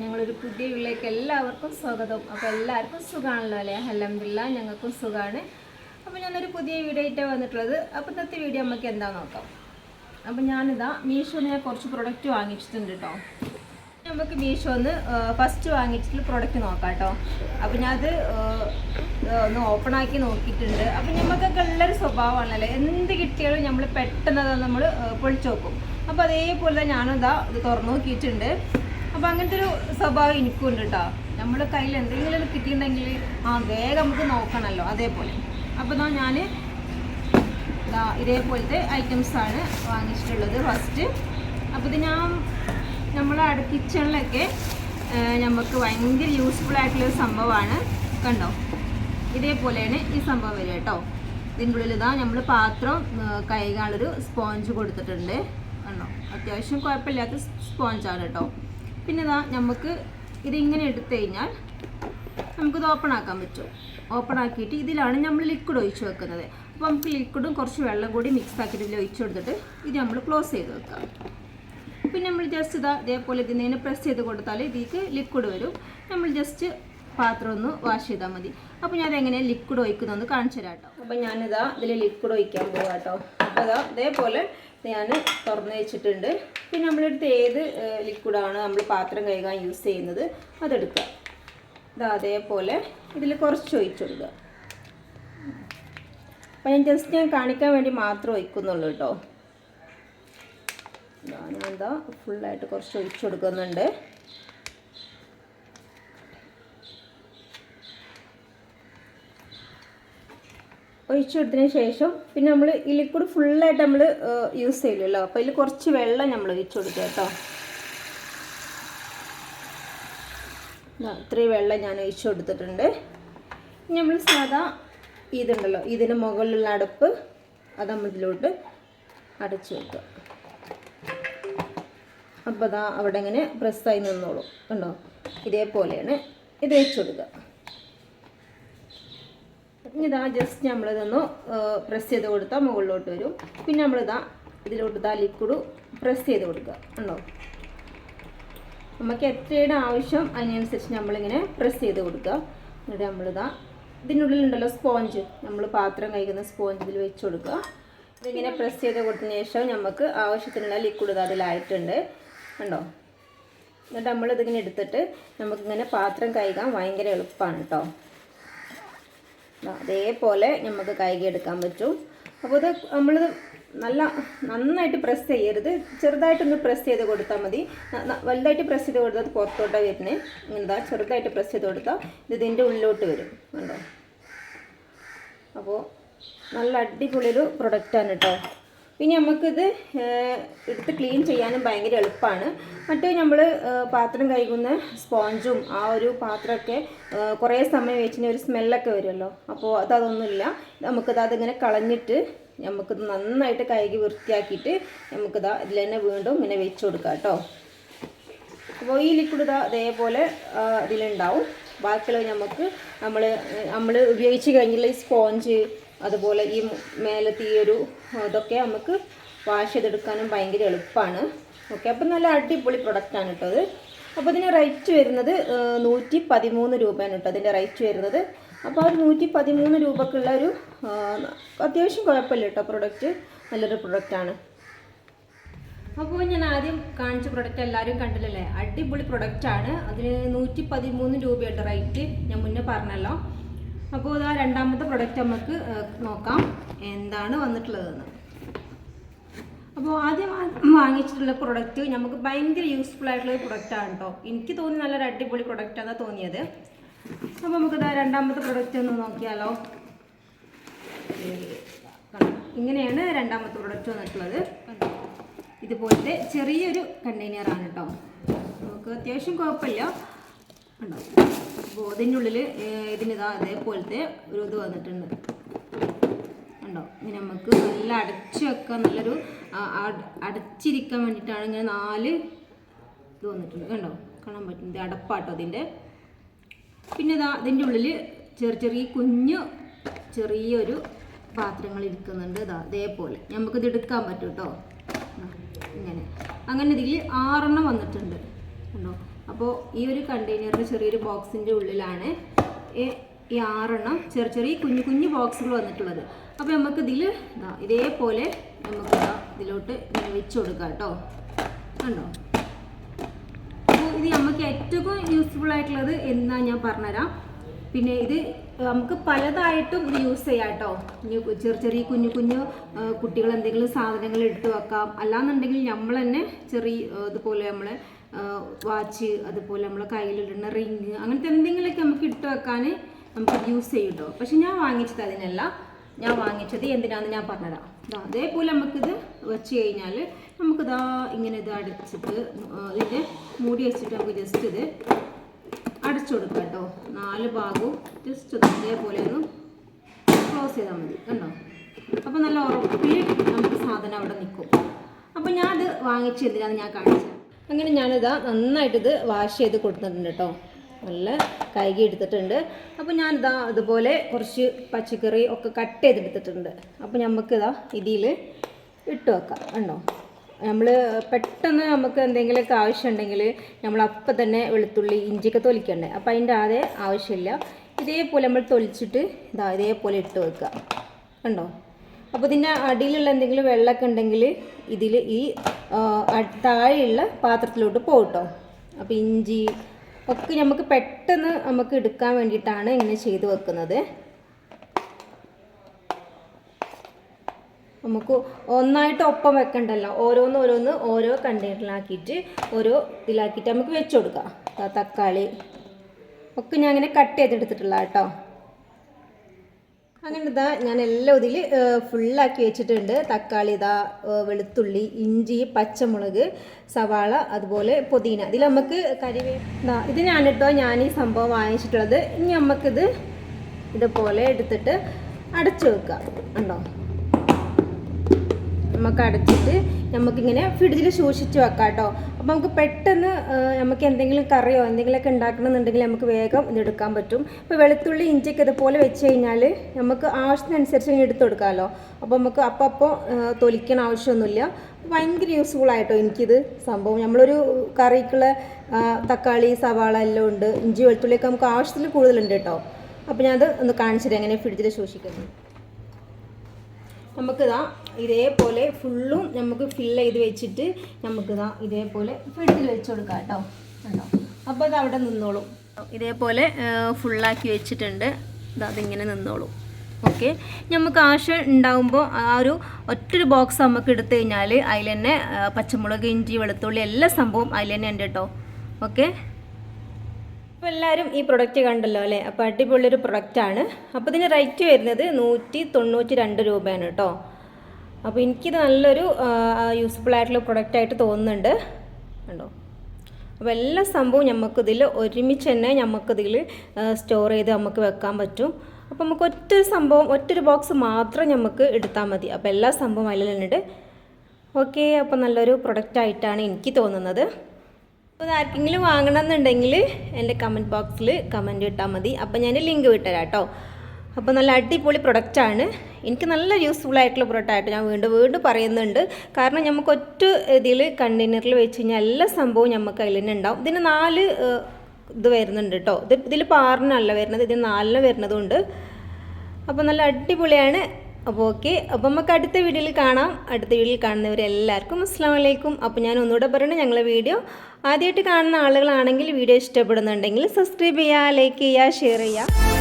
ഞങ്ങളൊരു പുതിയ വീട്ടിലേക്ക് എല്ലാവർക്കും സ്വാഗതം. അപ്പോൾ എല്ലാവർക്കും സുഖമാണല്ലോ അല്ലേ? അലഹമില്ല ഞങ്ങൾക്കും സുഖമാണ് അപ്പോൾ ഞാനൊരു പുതിയ വീഡിയോ ആയിട്ടാണ് വന്നിട്ടുള്ളത്. അപ്പോൾ ഇന്നത്തെ വീഡിയോ നമുക്ക് എന്താ നോക്കാം? അപ്പോൾ ഞാനിതാ മീഷോന്ന് ഞാൻ കുറച്ച് പ്രൊഡക്റ്റ് വാങ്ങിച്ചിട്ടുണ്ട് കേട്ടോ നമുക്ക് മീഷോന്ന് ഫസ്റ്റ് വാങ്ങിച്ചിട്ടുള്ള പ്രൊഡക്റ്റ് നോക്കാം കേട്ടോ അപ്പോൾ ഞാനത് ഒന്ന് ഓപ്പൺ ആക്കി നോക്കിയിട്ടുണ്ട്. അപ്പോൾ നമുക്കൊക്കെ ഉള്ളൊരു സ്വഭാവമാണല്ലേ എന്ത് കിട്ടിയാലും നമ്മൾ പെട്ടെന്ന് അത് നമ്മൾ പൊളിച്ചു നോക്കും. അപ്പോൾ അതേപോലെ ഞാനിതാ ഇത് തുറന്നു നോക്കിയിട്ടുണ്ട്. അപ്പോൾ അങ്ങനത്തെ ഒരു സ്വഭാവം എനിക്കും ഉണ്ട് കേട്ടോ നമ്മുടെ കയ്യിൽ എന്തെങ്കിലും കിട്ടിയിട്ടുണ്ടെങ്കിൽ ആ വേഗം നമുക്ക് നോക്കണമല്ലോ അതേപോലെ. അപ്പോൾ ഇതാ ഞാൻ ഇതേപോലത്തെ ഐറ്റംസ് ആണ് വാങ്ങിച്ചിട്ടുള്ളത് ഫസ്റ്റ് അപ്പോൾ ഇത് ഞാൻ നമ്മളെ കിച്ചണിലൊക്കെ നമുക്ക് ഭയങ്കര യൂസ്ഫുൾ ആയിട്ടുള്ള സംഭവമാണ്. കണ്ടോ? ഇതേപോലെയാണ് ഈ സംഭവം വരിക കേട്ടോ ഇതിന്റെ ഉള്ളിൽ ഇതാ നമ്മൾ പാത്രം കഴുകാനുള്ളൊരു സ്പോഞ്ച് കൊടുത്തിട്ടുണ്ട്. കണ്ടോ? അത്യാവശ്യം കുഴപ്പമില്ലാത്ത സ്പോഞ്ചാണ് കേട്ടോ പിന്നെ ഇതാ നമുക്ക് ഇതിങ്ങനെ എടുത്തു കഴിഞ്ഞാൽ നമുക്കിത് ഓപ്പൺ ആക്കാൻ പറ്റും. ഓപ്പൺ ആക്കിയിട്ട് ഇതിലാണ് നമ്മൾ ലിക്വിഡ് ഒഴിച്ച് വെക്കുന്നത്. അപ്പോൾ നമുക്ക് ലിക്വിഡും കുറച്ച് വെള്ളം കൂടി മിക്സ് ആക്കിയിട്ട് ഇതിൽ ഒഴിച്ചു കൊടുത്തിട്ട് ഇത് നമ്മൾ ക്ലോസ് ചെയ്ത് വെക്കാം. പിന്നെ നമ്മൾ ജസ്റ്റ് ഇതാ ഇതേപോലെ നിന്ന് പ്രസ് ചെയ്ത് കൊടുത്താൽ ഇതിലേക്ക് ലിക്വിഡ് വരും. നമ്മൾ ജസ്റ്റ് പാത്രം ഒന്ന് വാഷ് ചെയ്താൽ മതി. അപ്പോൾ ഞാൻ എങ്ങനെ ലിക്വിഡ് ഒഴിക്കുന്നതെന്ന് കാണിച്ചു തരാം കേട്ടോ. അപ്പോൾ ഞാനിതാ ഇതിൽ ലിക്വിഡ് ഒഴിക്കാൻ പോകാം കേട്ടോ. അപ്പോൾ ഇതാ ഇതേപോലെ ഞാൻ തുറന്ന് വെച്ചിട്ടുണ്ട്. പിന്നെ നമ്മളെടുത്ത് ഏത് ലിക്വിഡാണ് നമ്മൾ പാത്രം കഴുകാൻ യൂസ് ചെയ്യുന്നത് അതെടുക്കുക. ഇതാ അതേപോലെ ഇതിൽ കുറച്ച് ഒഴിച്ചെടുക്കുക. അപ്പം ഞാൻ ജസ്റ്റ് ഞാൻ കാണിക്കാൻ വേണ്ടി മാത്രം ഒഴിക്കുന്നുള്ളൂ കേട്ടോ. ഞാനെന്താ ഫുള്ളായിട്ട് കുറച്ച് ഒഴിച്ചു കൊടുക്കുന്നുണ്ട് ഒഴിച്ചു കൊടുത്തതിന് ശേഷം പിന്നെ നമ്മൾ ഈ ലിക്വിഡ് ഫുള്ളായിട്ട് നമ്മൾ യൂസ് ചെയ്യില്ലല്ലോ അപ്പോൾ ഇതിൽ കുറച്ച് വെള്ളം നമ്മൾ ഒഴിച്ചു കൊടുക്കുക കേട്ടോ ഇത്രയും വെള്ളം ഞാൻ ഒഴിച്ചു കൊടുത്തിട്ടുണ്ട് നമ്മൾ സാധാ ഇതുണ്ടല്ലോ ഇതിന് മുകളിലുള്ള അടുപ്പ് അത് നമ്മൾ ഇതിലോട്ട് അടച്ചു വെക്കുക. അപ്പോൾ അതാ അവിടെ ഇങ്ങനെ പ്രസ്സായി നിന്നോളും. കണ്ടോ? ഇതേപോലെയാണ് ഇത് വെച്ചു കൊടുക്കുക ഇതാ ജസ്റ്റ് നമ്മളിതൊന്ന് പ്രസ് ചെയ്ത് കൊടുത്താൽ മുകളിലോട്ട് വരും. പിന്നെ നമ്മളിതാ ഇതിലോട്ട് ഇതാ ലിക്വിഡ് പ്രസ് ചെയ്ത് കൊടുക്കുക. ഉണ്ടോ നമുക്ക് എത്രയുടെ ആവശ്യം അതിനനുസരിച്ച് നമ്മളിങ്ങനെ പ്രസ് ചെയ്ത് കൊടുക്കുക. എന്നിട്ട് നമ്മളിതാ ഇതിനുള്ളിലുണ്ടല്ലോ സ്പോഞ്ച് നമ്മൾ പാത്രം കഴിക്കുന്ന സ്പോഞ്ച് ഇതിൽ വെച്ച് കൊടുക്കുക. ഇതിങ്ങനെ പ്രസ് ചെയ്ത് കൊടുത്തതിന് ശേഷം നമുക്ക് ആവശ്യത്തിനുള്ള ലിക്വിഡ് ഇത് അതിലായിട്ടുണ്ട് ഉണ്ടോ എന്നിട്ട് നമ്മളിതിങ്ങനെ എടുത്തിട്ട് നമുക്കിങ്ങനെ പാത്രം കഴുകാൻ ഭയങ്കര എളുപ്പമാണ് കേട്ടോ അതേപോലെ നമുക്ക് കഴുകി എടുക്കാൻ പറ്റും. അപ്പോൾ ഇത് നമ്മൾ നല്ല നന്നായിട്ട് പ്രസ് ചെയ്യരുത്. ചെറുതായിട്ടൊന്ന് പ്രസ് ചെയ്ത് കൊടുത്താൽ മതി. വലുതായിട്ട് പ്രസ് ചെയ്ത് കൊടുത്താൽ അത് പുറത്തോട്ടാണ് വരുന്നത് ഇങ്ങനെതാ ചെറുതായിട്ട് പ്രസ് ചെയ്ത് കൊടുത്താൽ ഇത് ഇതിന്റെ ഉള്ളിലോട്ട് വരും. കണ്ടോ? അപ്പോൾ നല്ല അടിപൊളിയൊരു പ്രൊഡക്റ്റാണ് കേട്ടോ പിന്നെ നമുക്കിത് എടുത്ത് ക്ലീൻ ചെയ്യാനും ഭയങ്കര എളുപ്പമാണ് മറ്റേ നമ്മൾ പാത്രം കഴുകുന്ന സ്പോഞ്ചും ആ ഒരു പാത്രമൊക്കെ കുറേ സമയം വെച്ചിന് ഒരു സ്മെല്ലൊക്കെ വരുമല്ലോ. അപ്പോൾ അത് അതൊന്നുമില്ല നമുക്കിത് അതിങ്ങനെ കളഞ്ഞിട്ട് നമുക്കിത് നന്നായിട്ട് കഴുകി വൃത്തിയാക്കിയിട്ട് നമുക്കിതാ ഇതിൽ തന്നെ വീണ്ടും ഇങ്ങനെ വെച്ച് കൊടുക്കാം കേട്ടോ. അപ്പോൾ ഈ ലിക്വിഡ് ഇതാ അതേപോലെ ആ, ഇതിലുണ്ടാവും. ബാക്കിയുള്ളത് നമുക്ക് നമ്മൾ നമ്മൾ ഉപയോഗിച്ച് കഴിഞ്ഞുള്ള ഈ സ്പോഞ്ച് അതുപോലെ ഈ മേലത്തെ ഈ ഒരു ഇതൊക്കെ നമുക്ക് വാഷ് ചെയ്തെടുക്കാനും ഭയങ്കര എളുപ്പമാണ് ഓക്കെ അപ്പം നല്ല അടിപൊളി പ്രൊഡക്റ്റാണ് കേട്ടോ അത്. അപ്പോൾ ഇതിന് റേറ്റ് വരുന്നത് നൂറ്റി പതിമൂന്ന് രൂപയാണ് കേട്ടോ അതിന്റെ റേറ്റ് വരുന്നത്. അപ്പോൾ ഒരു നൂറ്റി പതിമൂന്ന് രൂപക്കുള്ള ഒരു അത്യാവശ്യം കുഴപ്പമില്ല കേട്ടോ പ്രൊഡക്റ്റ് നല്ലൊരു പ്രൊഡക്റ്റാണ് അപ്പോൾ ഞാൻ ആദ്യം കാണിച്ച പ്രൊഡക്റ്റ് എല്ലാവരും കണ്ടില്ലല്ലേ? അടിപൊളി പ്രൊഡക്റ്റാണ് അതിന് നൂറ്റി പതിമൂന്ന് രൂപയുടെ റേറ്റ് ഞാൻ മുന്നേ പറഞ്ഞല്ലോ. അപ്പോൾ ഇതാ രണ്ടാമത്തെ പ്രൊഡക്റ്റ് നമുക്ക് നോക്കാം. എന്താണ് വന്നിട്ടുള്ളതെന്ന്. അപ്പോൾ ആദ്യം വാങ്ങിച്ചിട്ടുള്ള പ്രൊഡക്റ്റ് നമുക്ക് ഭയങ്കര യൂസ്ഫുൾ ആയിട്ടുള്ള ഒരു പ്രൊഡക്റ്റാണ് കേട്ടോ എനിക്ക് തോന്നി നല്ലൊരു അടിപൊളി പ്രൊഡക്റ്റാണ് തോന്നിയത്. അപ്പോൾ നമുക്ക് രണ്ടാമത്തെ പ്രൊഡക്റ്റ് ഒന്ന് നോക്കിയാലോ? ഇങ്ങനെയാണ് രണ്ടാമത്തെ പ്രൊഡക്റ്റ് വന്നിട്ടുള്ളത്. ഇതുപോലത്തെ ചെറിയൊരു കണ്ടെയ്നർ ആണ് കേട്ടോ നമുക്ക് അത്യാവശ്യം കുഴപ്പമില്ല. ഉണ്ടോ അപ്പോൾ ഇതിന്റെ ഉള്ളിൽ ഇതിനിതാ അതേപോലത്തെ ഒരു ഇത് വന്നിട്ടുണ്ട്. ഉണ്ടോ ഇങ്ങനെ നമുക്ക് നല്ല അടച്ചു വെക്കാൻ നല്ലൊരു അടച്ചിരിക്കാൻ വേണ്ടിയിട്ടാണ് ഇങ്ങനെ നാല് ഇത് വന്നിട്ടുണ്ട്. കണ്ടോ? കാണാൻ പറ്റും. ഇത് അടപ്പാട്ടോ അതിന്റെ. പിന്നെ ഇതാ അതിന്റെ ഉള്ളിൽ ചെറിയ ചെറിയ കുഞ്ഞു ചെറിയൊരു പാത്രങ്ങൾ ഇരിക്കുന്നുണ്ട്. ഇതാ ഇതേപോലെ. നമുക്കിത് എടുക്കാൻ പറ്റും കേട്ടോ ഇങ്ങനെ. അങ്ങനെ ഇതിൽ ആറെണ്ണം വന്നിട്ടുണ്ട്. കണ്ടോ? അപ്പോൾ ഈ ഒരു കണ്ടെയ്നറിന്റെ ചെറിയൊരു ബോക്സിന്റെ ഉള്ളിലാണ് ഈ- ആറെണ്ണം ചെറിയ ചെറിയ കുഞ്ഞു കുഞ്ഞു ബോക്സുകൾ വന്നിട്ടുള്ളത്. അപ്പോൾ നമുക്ക് ഇതിൽ ഇതാ ഇതേപോലെ നമുക്ക് ഇതാ ഇതിലോട്ട് ഇങ്ങനെ വെച്ച് കൊടുക്കാം കേട്ടോ. കണ്ടോ? അപ്പോൾ ഇത് നമുക്ക് ഏറ്റവും യൂസ്ഫുൾ ആയിട്ടുള്ളത് എന്നാ ഞാൻ പറഞ്ഞുതരാം. പിന്നെ ഇത് നമുക്ക് പലതായിട്ടും ഇത് യൂസ് ചെയ്യാം കേട്ടോ. ചെറിയ ചെറിയ കുഞ്ഞു കുഞ്ഞു കുട്ടികൾ എന്തെങ്കിലും സാധനങ്ങൾ ഇട്ട് വെക്കാം. അല്ലാന്നുണ്ടെങ്കിൽ നമ്മൾ തന്നെ ചെറിയ ഇതുപോലെ നമ്മൾ വാച്ച് അതുപോലെ നമ്മളെ കയ്യിലിടുന്ന റിങ് അങ്ങനത്തെ എന്തെങ്കിലുമൊക്കെ നമുക്ക് ഇട്ട് വെക്കാൻ നമുക്ക് യൂസ് ചെയ്യും കേട്ടോ പക്ഷെ ഞാൻ വാങ്ങിച്ചത് അതിനല്ല. ഞാൻ വാങ്ങിച്ചത് എന്തിനാന്ന് ഞാൻ പറഞ്ഞതാണ് അതേപോലെ നമുക്കിത് വെച്ച് കഴിഞ്ഞാൽ നമുക്കിതാ ഇങ്ങനെ ഇത് അടച്ചിട്ട് ഇതിന്റെ മൂടി വെച്ചിട്ട് നമുക്ക് ജസ്റ്റ് ഇത് അടച്ചു കൊടുക്കാം കേട്ടോ. നാല് ഭാഗവും ജസ്റ്റ് ഇതേപോലെ ഒന്ന് ക്ലോസ് ചെയ്താൽ മതി കണ്ടോ? അപ്പോൾ നല്ല ഉറപ്പിൽ നമുക്ക് സാധനം അവിടെ നിൽക്കും അപ്പോൾ ഞാനത് വാങ്ങിച്ചെന്തിനാന്ന് ഞാൻ കാണിച്ചത് അങ്ങനെ ഞാനിതാ നന്നായിട്ടിത് വാഷ് ചെയ്ത് കൊടുത്തിട്ടുണ്ട് കേട്ടോ. നല്ല കൈകി എടുത്തിട്ടുണ്ട്. അപ്പോൾ ഞാനിതാ അതുപോലെ കുറച്ച് പച്ചക്കറി ഒക്കെ കട്ട് ചെയ്തെടുത്തിട്ടുണ്ട്. അപ്പോൾ നമുക്കിതാ ഇതിൽ ഇട്ട് വെക്കാം ഉണ്ടോ നമ്മൾ പെട്ടെന്ന് നമുക്ക് എന്തെങ്കിലുമൊക്കെ ആവശ്യമുണ്ടെങ്കിൽ നമ്മൾ അപ്പം തന്നെ വെളുത്തുള്ളി ഇഞ്ചിയൊക്കെ തൊലിക്കണ്ടേ? അപ്പോൾ അതിന്റെ അതേ ആവശ്യമില്ല. ഇതേപോലെ നമ്മൾ തൊലിച്ചിട്ട് ഇതാ ഇതേപോലെ ഇട്ട് വെക്കുക. കണ്ടോ? അപ്പോൾ ഇതിന്റെ അടിയിലുള്ള എന്തെങ്കിലും വെള്ളമൊക്കെ ഉണ്ടെങ്കിൽ ഇതിൽ ഈ താഴെയുള്ള പാത്രത്തിലോട്ട് പോകട്ടോ കേട്ടോ. അപ്പോൾ ഇഞ്ചി ഒക്കെ നമുക്ക് പെട്ടെന്ന് നമുക്ക് എടുക്കാൻ വേണ്ടിയിട്ടാണ് ഇങ്ങനെ ചെയ്ത് വെക്കുന്നത്. നമുക്ക് ഒന്നായിട്ട് ഒപ്പം വെക്കണ്ടല്ലോ. ഓരോന്ന് ഓരോന്ന് ഓരോ കണ്ടെയ്നറിലാക്കിയിട്ട് ഓരോ ഇതിലാക്കിയിട്ട് നമുക്ക് വെച്ച് കൊടുക്കാം. തക്കാളി ഒക്കെ ഞാൻ അങ്ങനെ കട്ട് ചെയ്തെടുത്തിട്ടുള്ള കേട്ടോ അങ്ങനെ ഇതാ ഞാൻ എല്ലാം ഇതിൽ ഫുള്ളാക്കി വെച്ചിട്ടുണ്ട്. തക്കാളി ഇതാ വെളുത്തുള്ളി ഇഞ്ചി പച്ചമുളക് സവാള അതുപോലെ പുതിന. ഇതിൽ നമുക്ക് കരിവേ ഇതാ ഇത് ഞാനിട്ടോ ഞാൻ ഈ സംഭവം വാങ്ങിച്ചിട്ടുള്ളത്. ഇനി നമുക്കിത് ഇതുപോലെ എടുത്തിട്ട് അടച്ചു വെക്കാം. ഉണ്ടോ നമുക്ക് അടച്ചിട്ട് നമുക്കിങ്ങനെ ഫ്രിഡ്ജിൽ സൂക്ഷിച്ച് വെക്കാം കേട്ടോ. അപ്പോൾ നമുക്ക് പെട്ടെന്ന് നമുക്ക് എന്തെങ്കിലും കറിയോ എന്തെങ്കിലുമൊക്കെ ഉണ്ടാക്കണമെന്നുണ്ടെങ്കിൽ നമുക്ക് വേഗം ഇതെടുക്കാൻ പറ്റും. ഇപ്പോൾ വെളുത്തുള്ളി ഇഞ്ചിയൊക്കെ ഇതുപോലെ വെച്ച് കഴിഞ്ഞാൽ നമുക്ക് ആവശ്യത്തിനനുസരിച്ച് എടുത്ത് കൊടുക്കാമല്ലോ. അപ്പോൾ നമുക്ക് അപ്പോൾ തൊലിക്കണ ആവശ്യമൊന്നുമില്ല. ഭയങ്കര യൂസ്ഫുൾ ആയിട്ടോ എനിക്കിത് സംഭവം. നമ്മളൊരു കറിക്കുള്ള തക്കാളി സവാള എല്ലാം ഉണ്ട്. ഇഞ്ചി വെളുത്തുള്ളിയൊക്കെ നമുക്ക് ആവശ്യത്തിൽ കൂടുതലുണ്ട് കേട്ടോ. അപ്പോൾ ഞാനത് ഒന്ന് കാണിച്ചിട്ട് എങ്ങനെ ഫ്രിഡ്ജിൽ സൂക്ഷിക്കുന്നത്. നമുക്കിതാ ഇതേപോലെ ഫുള്ളും നമുക്ക് ഫിൽ ചെയ്ത് വെച്ചിട്ട് നമുക്ക് ഇതാ ഇതേപോലെ ഫ്രിഡ്ജിൽ വെച്ച് കൊടുക്കാം കേട്ടോ. കണ്ടോ? അപ്പോൾ അത് അവിടെ നിന്നോളും. ഇതേപോലെ ഫുള്ളാക്കി വെച്ചിട്ടുണ്ട്. അതിങ്ങനെ നിന്നോളും. ഓക്കെ? നമുക്ക് ആവശ്യം ഉണ്ടാകുമ്പോൾ ആ ഒരു ഒറ്റൊരു ബോക്സ് നമുക്ക് എടുത്തു കഴിഞ്ഞാൽ അതിൽ തന്നെ പച്ചമുളക് ഇഞ്ചി വെളുത്തുള്ളി എല്ലാ സംഭവം അതിൽ തന്നെ ഉണ്ട് കേട്ടോ. ഓക്കെ? അപ്പോൾ എല്ലാവരും ഈ പ്രൊഡക്റ്റ് കണ്ടല്ലോ അല്ലേ? അപ്പോൾ അടിപൊളിയൊരു പ്രൊഡക്റ്റാണ് അപ്പോൾ ഇതിന് റേറ്റ് വരുന്നത് നൂറ്റി തൊണ്ണൂറ്റി രണ്ട് രൂപയാണ് കേട്ടോ. അപ്പോൾ എനിക്കിത് നല്ലൊരു യൂസ്ഫുൾ ആയിട്ടുള്ള പ്രൊഡക്റ്റായിട്ട് തോന്നുന്നുണ്ട്. കണ്ടോ? അപ്പോൾ എല്ലാ സംഭവവും നമുക്കിതിൽ ഒരുമിച്ച് തന്നെ നമുക്കിതിൽ സ്റ്റോർ ചെയ്ത് നമുക്ക് വെക്കാൻ പറ്റും. അപ്പോൾ നമുക്ക് ഒറ്റ സംഭവം ഒറ്റൊരു ബോക്സ് മാത്രം നമുക്ക് എടുത്താൽ മതി. അപ്പോൾ എല്ലാ സംഭവം തന്നെയുണ്ട് ഓക്കെ അപ്പോൾ നല്ലൊരു പ്രൊഡക്റ്റായിട്ടാണ് എനിക്ക് തോന്നുന്നത്. അപ്പോൾ ആർക്കെങ്കിലും വാങ്ങണമെന്നുണ്ടെങ്കിൽ എന്റെ കമന്റ് ബോക്സിൽ കമന്റ് ഇട്ടാൽ മതി. അപ്പോൾ ഞാൻ ലിങ്ക് വിട്ടുതരാം കേട്ടോ അപ്പോൾ നല്ല അടിപൊളി പ്രൊഡക്റ്റാണ് എനിക്ക് നല്ല യൂസ്ഫുൾ ആയിട്ടുള്ള പ്രൊഡക്റ്റായിട്ട് ഞാൻ വീണ്ടും വീണ്ടും പറയുന്നുണ്ട്. കാരണം നമുക്ക് ഒറ്റ ഇതിൽ കണ്ടെയ്നറിൽ വെച്ച് കഴിഞ്ഞാൽ എല്ലാ സംഭവവും നമുക്ക് അതിൽ തന്നെ ഉണ്ടാവും. ഇതിന് നാല് ഇത് വരുന്നുണ്ട് കേട്ടോ ഇത് ഇതിൽ പാറിനല്ല വരുന്നത് ഇതിന് നാലിന് വരുന്നതുകൊണ്ട് അപ്പോൾ നല്ല അടിപൊളിയാണ്. അപ്പോൾ ഓക്കെ. അപ്പോൾ നമുക്ക് അടുത്ത വീഡിയോയിൽ കാണാം. അടുത്ത വീഡിയോയിൽ കാണുന്നവരെല്ലാവർക്കും അസ്സാം വലൈക്കും അപ്പോൾ ഞാൻ ഒന്നുകൂടെ പറയണേ ഞങ്ങളെ വീഡിയോ ആദ്യമായിട്ട് കാണുന്ന ആളുകളാണെങ്കിൽ വീഡിയോ ഇഷ്ടപ്പെടുന്നുണ്ടെങ്കിൽ സബ്സ്ക്രൈബ് ചെയ്യുക ലൈക്ക് ചെയ്യുക ഷെയർ ചെയ്യുക.